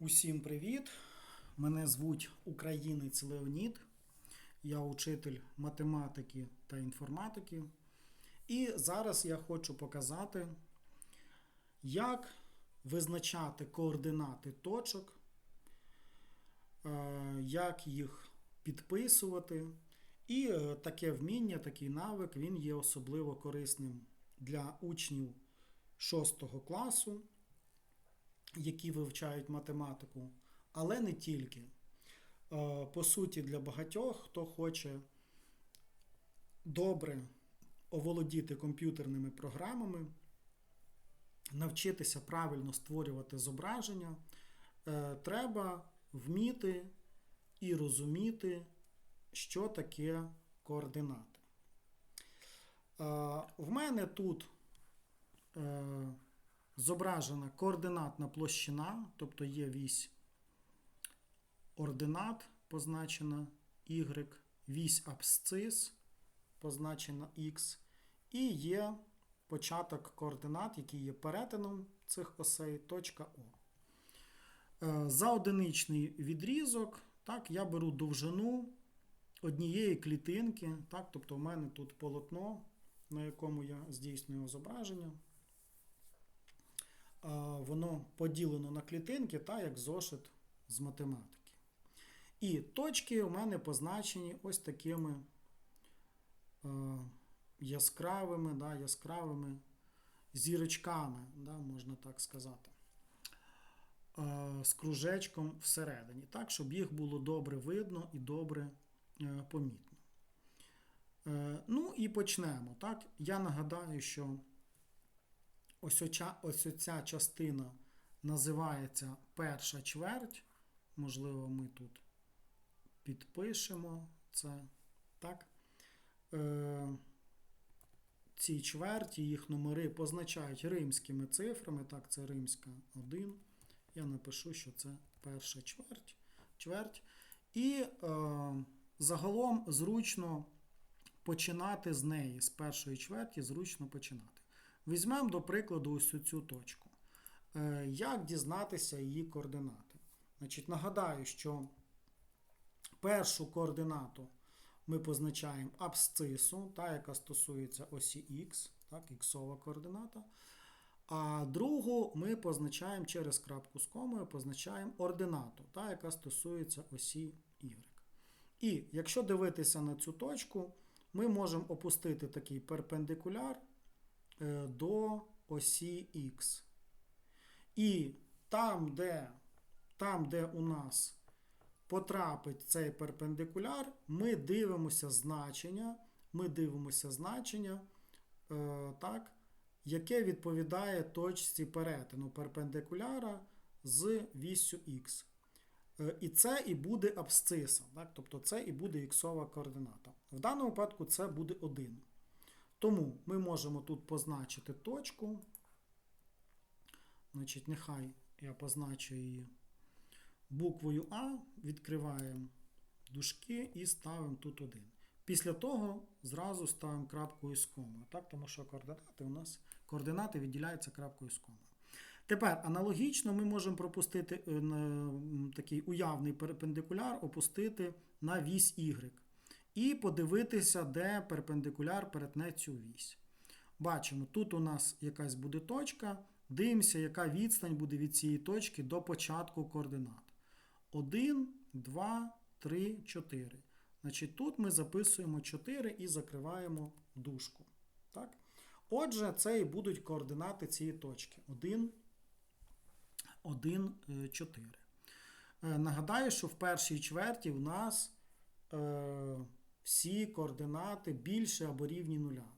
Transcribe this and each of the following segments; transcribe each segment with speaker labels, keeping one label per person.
Speaker 1: Усім привіт! Мене звуть Українець Леонід. Я учитель математики та інформатики. І зараз я хочу показати, як визначати координати точок, е, як їх підписувати. І е, таке вміння, такий навик, він є особливо корисним для учнів 6 класу які вивчають математику, але не тільки. Е, По суті, для багатьох, хто хоче добре оволодіти комп'ютерними програмами, навчитися правильно створювати зображення, е, треба вміти і розуміти, що таке координати. Е, В мене тут зображена координатна площина, тобто є вісь ординат, позначена Y, вісь абсцис, позначена X, і є початок координат, який є перетином цих осей, точка О. Е, За одиничний відрізок, так, я беру довжину однієї клітинки, так, тобто в мене тут полотно, на якому я здійснюю зображення воно поділено на клітинки, та як зошит з математики. І точки у мене позначені ось такими яскравими, да, яскравими зірочками, да, можна так сказати, з кружечком всередині, так, щоб їх було добре видно і добре е, помітно. Е, ну і почнемо. Так. Я нагадаю, що ось, оця, ось оця частина називається перша чверть. Можливо, ми тут підпишемо це. Так? Е, ці чверті, їх номери позначають римськими цифрами. Так, це римська 1. Я напишу, що це перша чверть. чверть. І е, загалом зручно починати з неї, з першої чверті, зручно починати. Візьмемо, до прикладу, ось цю точку. Е, Як дізнатися її координати? Значить, Нагадаю, що першу координату ми позначаємо абсцису, та, яка стосується осі Х, так, іксова координата. А другу ми позначаємо через крапку з комою, позначаємо ординату, та, яка стосується осі Y. І якщо дивитися на цю точку, ми можемо опустити такий перпендикуляр до осі Х. І там, де, там, де у нас потрапить цей перпендикуляр, ми дивимося значення, ми дивимося значення, е, так, яке відповідає точці перетину перпендикуляра з віссю Х. Е, І це і буде абсциса, так? тобто це і буде іксова координата. В даному випадку це буде 1. Тому ми можемо тут позначити точку. Значить, нехай я позначу її буквою А, відкриваємо дужки і ставимо тут 1. Після того зразу ставимо крапкою з комою, так? тому що координати у нас координати відділяються крапкою з комою. Тепер аналогічно ми можемо пропустити е, такий уявний перпендикуляр, опустити на вісь Y. І подивитися, де перпендикуляр перетне цю вісь. Бачимо, тут у нас якась буде точка. Дивимося, яка відстань буде від цієї точки до початку координат. 1, 2, 3, 4. Значить, тут ми записуємо 4 і закриваємо дужку. Так? Отже, це і будуть координати цієї точки. 1, 1, 4. Е, Нагадаю, що в першій чверті в нас е, всі координати більше або рівні нуля.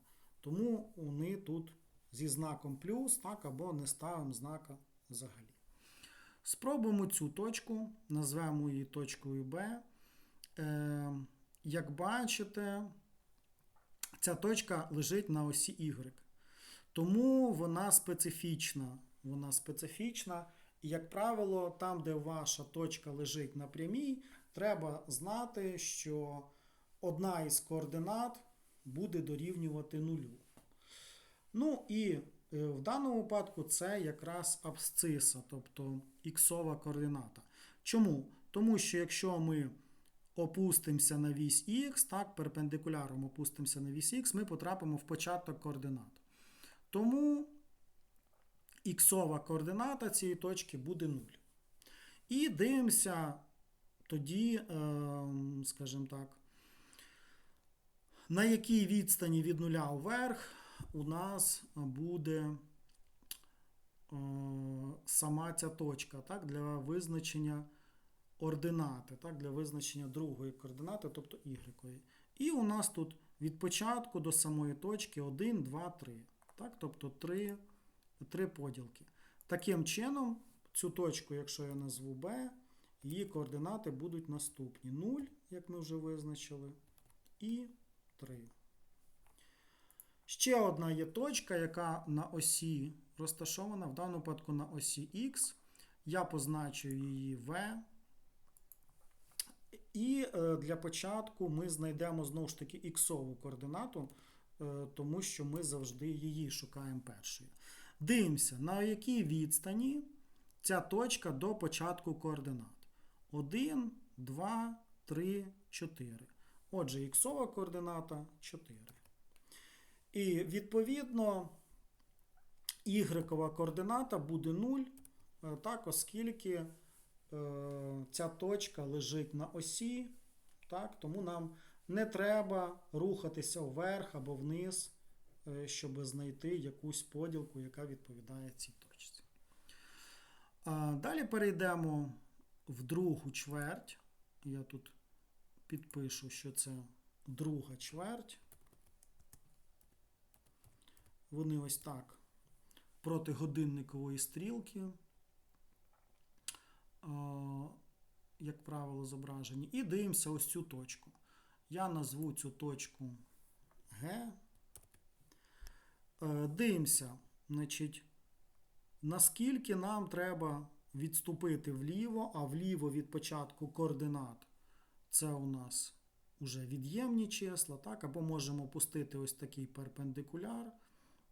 Speaker 1: Тому вони тут зі знаком плюс, так, або не ставимо знака взагалі. Спробуємо цю точку, назвемо її точкою B. Е, Як бачите, ця точка лежить на осі Y. Тому вона специфічна. Вона специфічна. І, як правило, там, де ваша точка лежить на прямій, треба знати, що одна із координат буде дорівнювати нулю. Ну і Е, В даному випадку це якраз абсциса, тобто іксова координата. Чому? Тому що якщо ми опустимося на вісь х, так, перпендикуляром опустимося на вісь х, ми потрапимо в початок координат. Тому іксова координата цієї точки буде 0. І дивимося тоді, ем, скажімо так, на якій відстані від нуля вверх у нас буде е, сама ця точка так, для визначення ординати, так, для визначення другої координати, тобто y. І у нас тут від початку до самої точки 1, 2, 3. Так, тобто 3, 3 поділки. Таким чином, цю точку, якщо я назву B, її координати будуть наступні: 0, як ми вже визначили, і 3. Ще одна є точка, яка на осі розташована, в даному випадку на осі X. Я позначую її V. І е, для початку ми знайдемо знову ж таки іксову координату, е, тому що ми завжди її шукаємо першою. Дивимося, на якій відстані ця точка до початку координат. 1, 2, 3, 4. Отже, іксова координата 4. І відповідно y координата буде 0, е, так, оскільки е, ця точка лежить на осі, так, тому нам не треба рухатися вверх або вниз, е, щоб знайти якусь поділку, яка відповідає цій точці. А, Далі перейдемо в другу чверть. Я тут підпишу, що це друга чверть. Вони ось так проти годинникової стрілки, як правило, зображені. І дивимося ось цю точку. Я назву цю точку Г. Е, Дивимося, значить, наскільки нам треба відступити вліво, а вліво від початку координат це у нас вже від'ємні числа, так? або можемо пустити ось такий перпендикуляр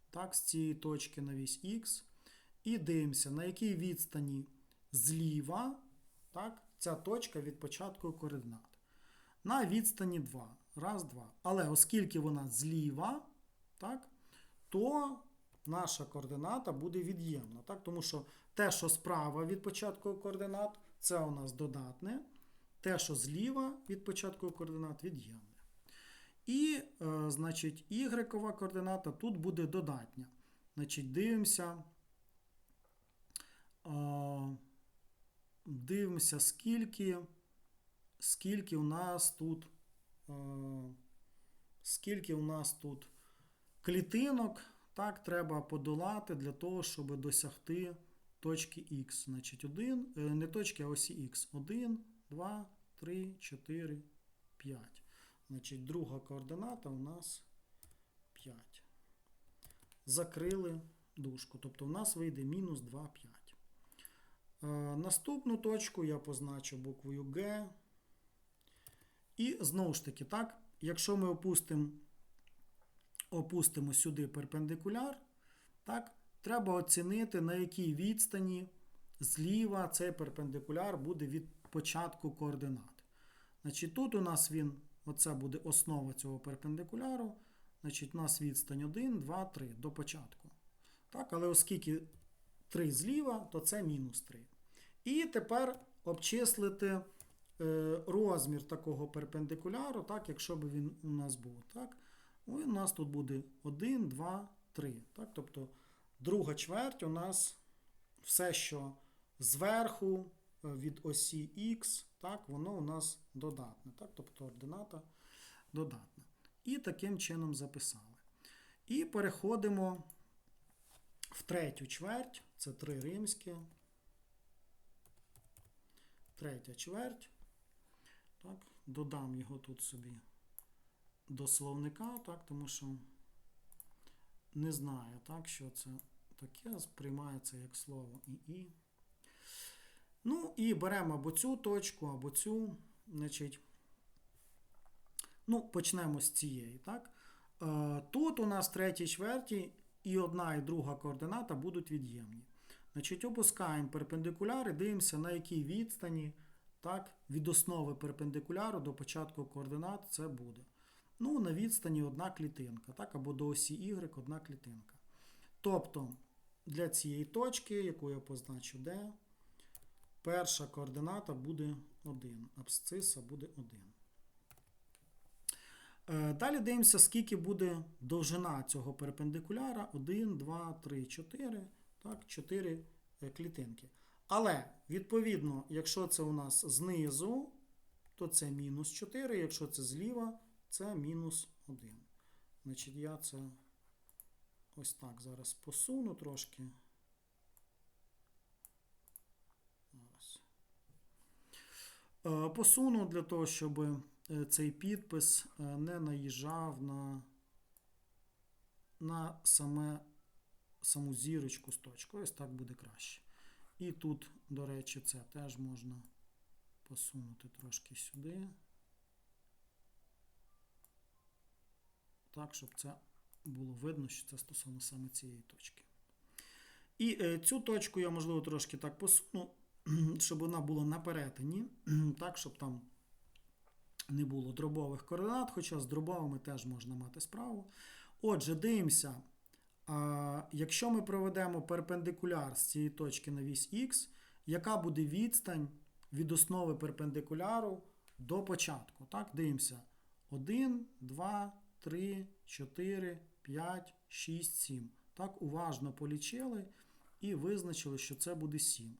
Speaker 1: так, з цієї точки на вісь Х. І дивимося, на якій відстані зліва так, ця точка від початку координат. На відстані 2. Раз, два. Але оскільки вона зліва, так, то наша координата буде від'ємна. Так, Тому що те, що справа від початку координат, це у нас додатне. Те, що зліва від початку координат, від'ємне. І, е, значить, y координата тут буде додатня. Значить, дивимося, е, дивимося, скільки, скільки у нас тут, е, скільки у нас тут клітинок, так, треба подолати для того, щоб досягти точки Х. Значить, 1, не точки, а осі Х. 1, 2, 3, 4, 5. Значить, друга координата у нас 5. Закрили дужку. Тобто у нас вийде мінус 2, 5. Е, наступну точку я позначу буквою Г. І знову ж таки, так, якщо ми опустимо опустимо сюди перпендикуляр, так, треба оцінити, на якій відстані зліва цей перпендикуляр буде від початку координат. Значить, Тут у нас він Оце буде основа цього перпендикуляру. Значить, у нас відстань 1, 2, 3 до початку. Так, Але оскільки 3 зліва, то це мінус 3. І тепер обчислити е, розмір такого перпендикуляру, так, якщо б він у нас був. Так. У нас тут буде 1, 2, 3. Так, Тобто друга чверть у нас все, що зверху від осі Х, так, воно у нас додатне. Так, Тобто ордината додатна. І таким чином записали. І переходимо в третю чверть, це три римські. Третя чверть. Так, Додам його тут собі до словника, так, тому що не знаю, так, що це таке, сприймається як слово і і. Ну, і беремо або цю точку, або цю. Значить, ну, Почнемо з цієї. так. Е, тут у нас третій чверті і одна, і друга координата будуть від'ємні. Значить, опускаємо перпендикуляр і дивимося, на якій відстані так, від основи перпендикуляру до початку координат це буде. Ну, на відстані одна клітинка, так, або до осі Y одна клітинка. Тобто для цієї точки, яку я позначу D, перша координата буде 1, абсциса буде 1. Е, Далі дивимося, скільки буде довжина цього перпендикуляра. 1, 2, 3, 4. Так, 4 клітинки. Але, відповідно, якщо це у нас знизу, то це мінус 4, якщо це зліва, це мінус 1. Значить, я це ось так зараз посуну трошки. Зараз. Е, Посуну для того, щоб е, цей підпис е, не наїжджав на, на саме, саму зірочку з точкою. Ось так буде краще. І тут, до речі, це теж можна посунути трошки сюди. Так, щоб це було видно, що це стосовно саме цієї точки. І е, цю точку я, можливо, трошки так посуну, щоб вона була на перетині, так, щоб там не було дробових координат, хоча з дробовими теж можна мати справу. Отже, дивимося. Якщо ми проведемо перпендикуляр з цієї точки на вісь Х, яка буде відстань від основи перпендикуляру до початку? Так, Дивимося. 1, 2, 3, 4, 5, 6, 7. Так, уважно полічили і визначили, що це буде 7.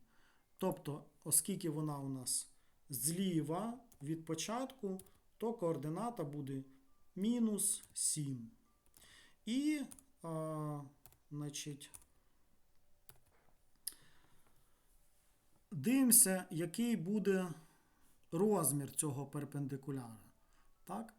Speaker 1: Тобто, оскільки вона у нас зліва від початку, то координата буде мінус 7. І а, значить, дивимося, який буде розмір цього перпендикуляра. Так?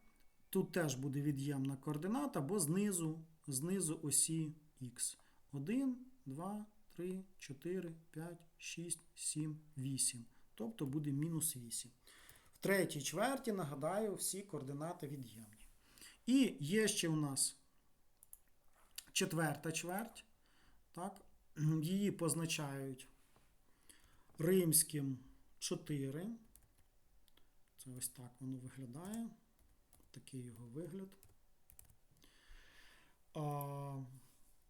Speaker 1: Тут теж буде від'ємна координата, бо знизу, знизу осі х. 1, 2, 3, 4, 5, 6, 7, 8. Тобто буде мінус 8. В третій чверті, нагадаю, всі координати від'ємні. І є ще у нас четверта чверть. Так? Її позначають римським 4. Це ось так воно виглядає. Такий його вигляд.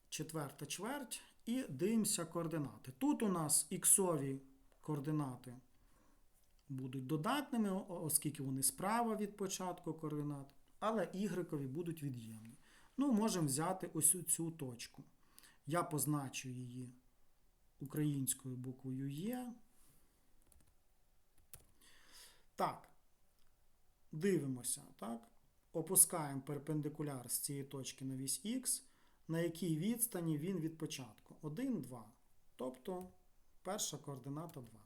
Speaker 1: Четверта чверть. І дивимося координати. Тут у нас іксові координати будуть додатними, оскільки вони справа від початку координат, але ігрекові будуть від'ємні. Ну, можемо взяти ось цю точку. Я позначу її українською буквою Є. Так, дивимося, так? Опускаємо перпендикуляр з цієї точки на вісь Х, на якій відстані він від початку. 1, 2. Тобто перша координата 2.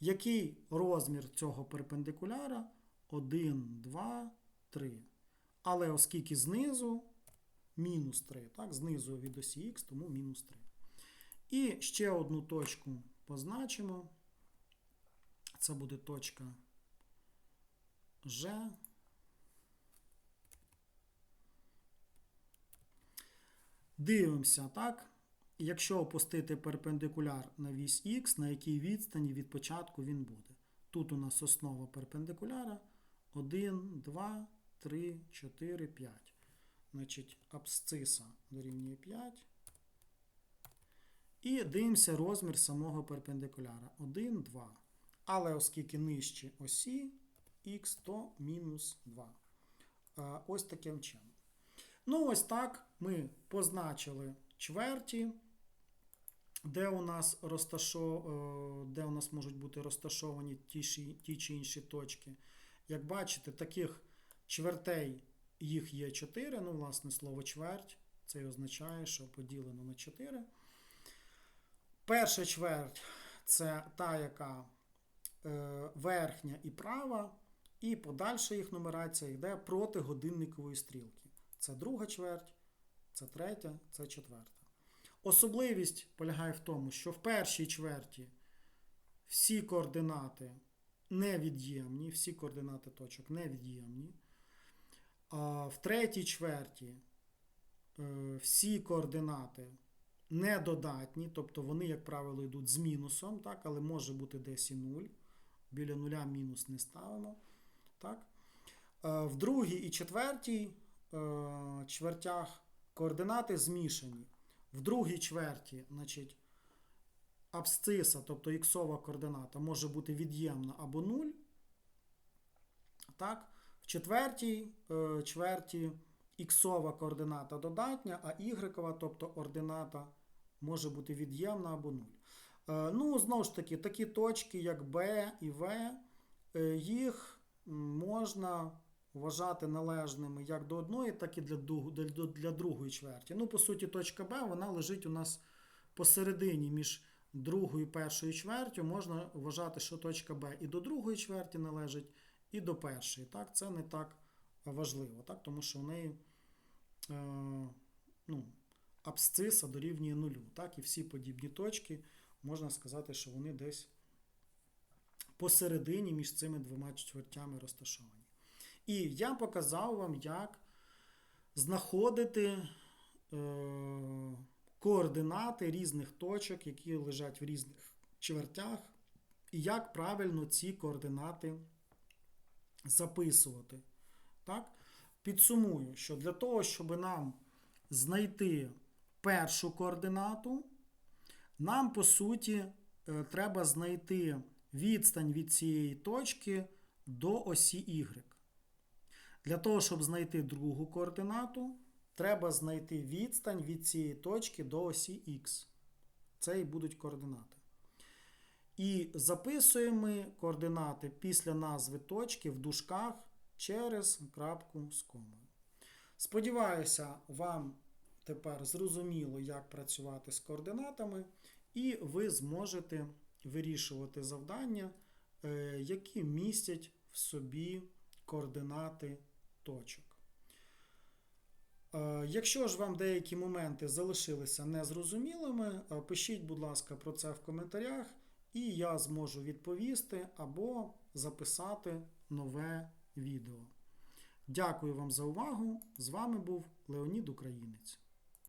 Speaker 1: Який розмір цього перпендикуляра? 1, 2, 3. Але оскільки знизу мінус 3, так, знизу від осі Х, тому мінус 3. І ще одну точку позначимо. Це буде точка Ж. Дивимося, так? Якщо опустити перпендикуляр на вісь Х, на якій відстані від початку він буде. Тут у нас основа перпендикуляра 1, 2, 3, 4, 5. Значить, абсциса дорівнює 5. І дивимося розмір самого перпендикуляра 1, 2. Але оскільки нижче осі х, то мінус 2. Ось таким чином. Ну, ось так ми позначили чверті, де у нас розташов... де у нас можуть бути розташовані ті, ті чи інші точки. Як бачите, таких чвертей їх є 4. Ну, власне, слово чверть. Це і означає, що поділено на 4. Перша чверть це та, яка е, верхня і права, і подальша їх нумерація йде проти годинникової стрілки. Це друга чверть, це третя, це четверта. Особливість полягає в тому, що в першій чверті всі координати невід'ємні, всі координати точок невід'ємні. А в третій чверті е, всі координати недодатні, тобто вони, як правило, йдуть з мінусом, так, але може бути десь і 0. Біля нуля мінус не ставимо. Так. Е, В другій і четвертій е, чвертях координати змішані. В другій чверті, значить, абсциса, тобто іксова координата, може бути від'ємна або 0. Так? В четвертій е, чверті іксова координата додатня, а ігрекова, тобто ордината, може бути від'ємна або 0. Е, ну, знову ж таки, такі точки, як Б і В, е, їх можна вважати належними як до одної, так і для, для, другої чверті. Ну, по суті, точка Б вона лежить у нас посередині між другою і першою чвертю. Можна вважати, що точка Б і до другої чверті належить, і до першої. Так? Це не так важливо, так? тому що в неї е, ну, абсциса дорівнює нулю. Так? І всі подібні точки можна сказати, що вони десь посередині між цими двома чвертями розташовані. І я показав вам, як знаходити е, координати різних точок, які лежать в різних чвертях, і як правильно ці координати записувати. Так? Підсумую, що для того, щоб нам знайти першу координату, нам, по суті, е, треба знайти відстань від цієї точки до осі Y. Для того, щоб знайти другу координату, треба знайти відстань від цієї точки до осі X. Це і будуть координати. І записуємо ми координати після назви точки в дужках через крапку з комою. Сподіваюся, вам тепер зрозуміло, як працювати з координатами, і ви зможете вирішувати завдання, е, які містять в собі координати точок. Е, Якщо ж вам деякі моменти залишилися незрозумілими, е, пишіть, будь ласка, про це в коментарях, і я зможу відповісти або записати нове відео. Дякую вам за увагу. З вами був Леонід Українець.